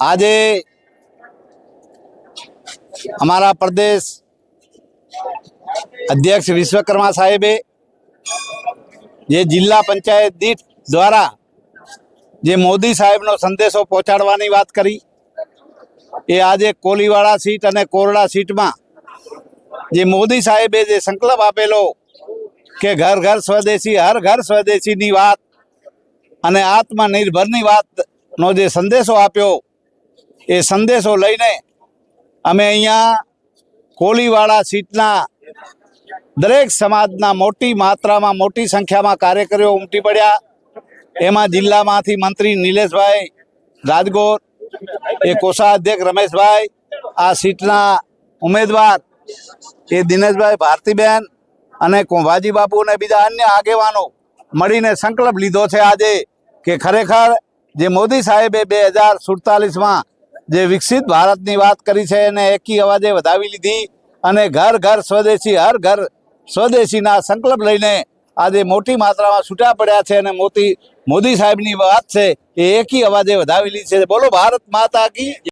આજે અમારા પ્રદેશ અધ્યક્ષ વિશ્વકર્મા સાહેબે જે જિલ્લા પંચાયત દીઠ દ્વારા જે મોદી સાહેબનો સંદેશો પહોંચાડવાની વાત કરી, એ આજે કોલીવાળા સીટ અને કોરડા સીટમાં જે મોદી સાહેબે જે સંકલ્પ આપેલો કે ઘર ઘર સ્વદેશી, હર ઘર સ્વદેશીની વાત અને આત્મનિર્ભરની વાતનો જે સંદેશો આપ્યો એ સંદેશો લઈને અમે અહીંયા કોલીવાળા સીટના દરેક સમાજના મોટી માત્રામાં મોટી સંખ્યામાં કાર્યકરો ઉમટી પડ્યા. એમાં જિલ્લામાંથી મંત્રી નિલેશભાઈ રાજગોર, એ કોષાધ્યક્ષ રમેશભાઈ, આ સીટના ઉમેદવાર એ દિનેશભાઈ ભારતીબેન અને કુંભાજી બાપુ અને બીજા અન્ય આગેવાનો મળીને સંકલ્પ લીધો છે આજે કે ખરેખર જે મોદી સાહેબે બે હજાર સુડતાલીસમાં જે વિકસિત ભારતની વાત કરી છે એને એકી અવાજે વધાવી લીધી અને ઘર ઘર સ્વદેશી, હર ઘર સ્વદેશીના સંકલ્પ લઈને આજે મોટી માત્રામાં છૂટા પડ્યા છે અને મોતી મોદી સાહેબની વાત છે એ એકી અવાજે વધાવેલી છે. બોલો, ભારત માતા કી